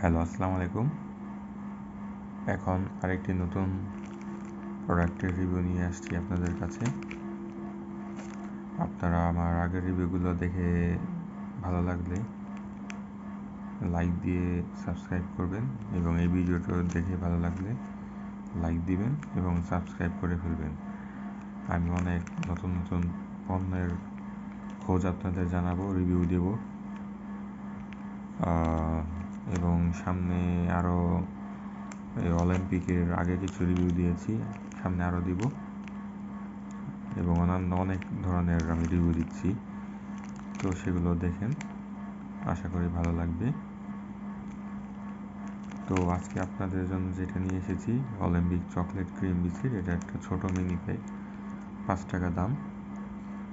Hello আসসালামু আলাইকুম। এখন আরেকটি নতুন প্রোডাক্টের রিভিউ নিয়ে আসছি আপনাদের কাছে। আপনারা আমার আগের রিভিউগুলো দেখে ভালো লাগলে লাইক দিয়ে সাবস্ক্রাইব করবেন এবং এই ভিডিওটা দেখে ভালো লাগলে লাইক দিবেন এবং সাবস্ক্রাইব করে ফেলবেন। আমি অনেক নতুন নতুন পণ্যের খোঁজ আপনাদের জানাব রিভিউ দেব। এবং সামনে আরও অলিম্পিকের আগে কিছু রিভিউ দিয়েছি, সামনে আরও দিব। এবং অন্যান্য অনেক ধরনের আমি রিভিউ দিচ্ছি। তো সেগুলো দেখেন, আশা করি ভালো লাগবে। তো আজকে আপনাদের জন্য যেটা নিয়ে এসেছি, অলিম্পিক চকলেট ক্রিম বিস্কিট, এটা একটা ছোট মিনি প্যাক পাঁচ টাকা দাম।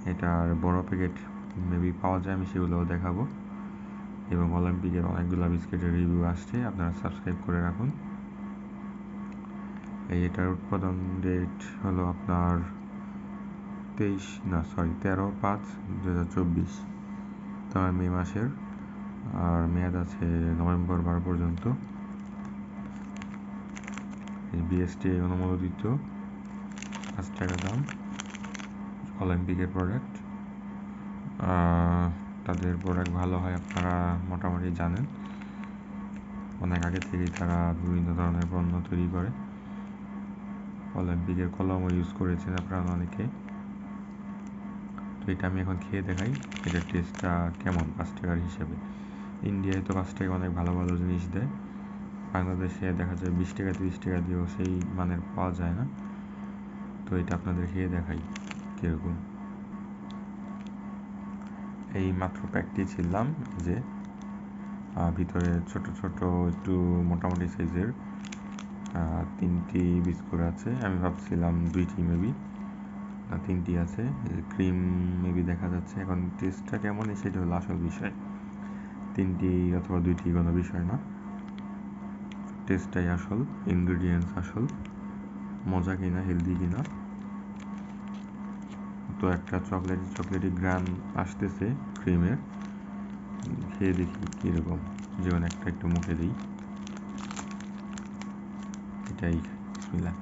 এটার বড় প্যাকেট মেবি পাওয়া যায়, আমি সেগুলোও দেখাবো। এবং অলিম্পিকের অনেকগুলো বিস্কিটের রিভিউ আসছে, আপনারা সাবস্ক্রাইব করে রাখুন। এই এটার উৎপাদন ডেট হলো আপনার তেইশ, না সরি তেরো পাঁচ দু হাজার চব্বিশ। তোমার মে মাসের, আর মেয়াদ আছে নভেম্বর বারো পর্যন্ত। এই বিএসটি অনুমোদিত পাঁচ টাকা দাম, অলিম্পিকের প্রোডাক্ট তাদের প্রোডাক্ট ভালো হয় আপনারা মোটামুটি জানেন। অনেক আগে থেকেই তারা বিভিন্ন ধরনের পণ্য তৈরি করে। অলিম্পিকের কলমও ইউজ করেছেন আপনারা অনেকে। তো এটা আমি এখন খেয়ে দেখাই, এটার টেস্টটা কেমন পাঁচ টাকার হিসেবে। ইন্ডিয়ায় তো পাঁচ টাকা অনেক ভালো ভালো জিনিস দেয়। বাংলাদেশে দেখা যায় বিশ টাকা, তিরিশ টাকা দিয়েও সেই মানের পাওয়া যায় না। তো এটা আপনাদের খেয়ে দেখাই, কীরকম। এই মাত্র প্যাকটি ছিলাম যে। ভিতরে ছোট ছোট একটু মোটামুটি সাইজের তিনটি বিস্কুট আছে। আমি ভাবছিলাম দুইটি মেবি তিনটি আছে। ক্রিম মেবি দেখা যাচ্ছে। এখন টেস্টটা কেমন সেটা হলো আসল বিষয়। তিনটি অথবা দুইটি কোনো বিষয় না। টেস্টটাই আসল ইনগ্রিডিয়েন্টস আসল। মজা কিনা হেলদি কিনা। তো একটা চকলেট, চকলেটি গ্রান আসতেছে ক্রিমের। খেয়ে দেখি কীরকম। যেমন একটা একটু মুখে দিই। এটাই বিসমিল্লা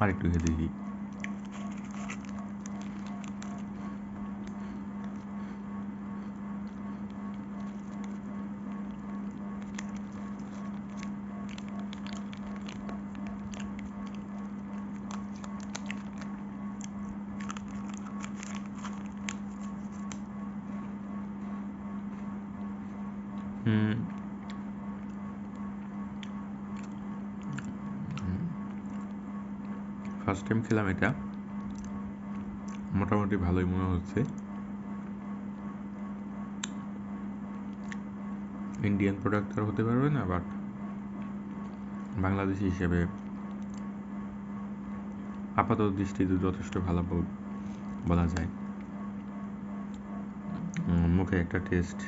আরেকটু খেয়ে দেখি। ফার্স্ট টাইম খেলাম এটা। মোটামুটি ভালোই মনে হচ্ছে। ইন্ডিয়ান প্রোডাক্ট আর হতে পারবে না বাট বাংলাদেশি হিসেবে আপাতত দৃষ্টিতে যথেষ্ট ভালো বলা যায়। মুখে একটা টেস্ট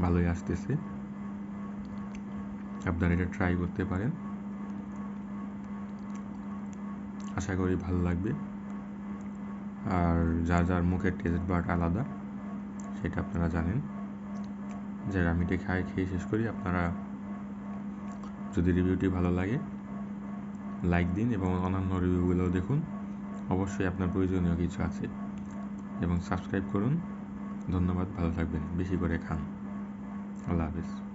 ভালোই আসতেছে। আপনারা এটা ট্রাই করতে পারেন। আশা করি ভালো লাগবে। আর যার যার মুখের টেস্ট বাট আলাদা, সেটা আপনারা জানেন। যারা আমি এটা খাই, খেয়ে শেষ করি, আপনারা যদি রিভিউটি ভালো লাগে লাইক দিন এবং অন্যান্য রিভিউগুলো দেখুন। অবশ্যই আপনার প্রয়োজনীয় কিছু আছে। এবং সাবস্ক্রাইব করুন। ধন্যবাদ, ভালো থাকবেন। বেশি করে খান। palavras.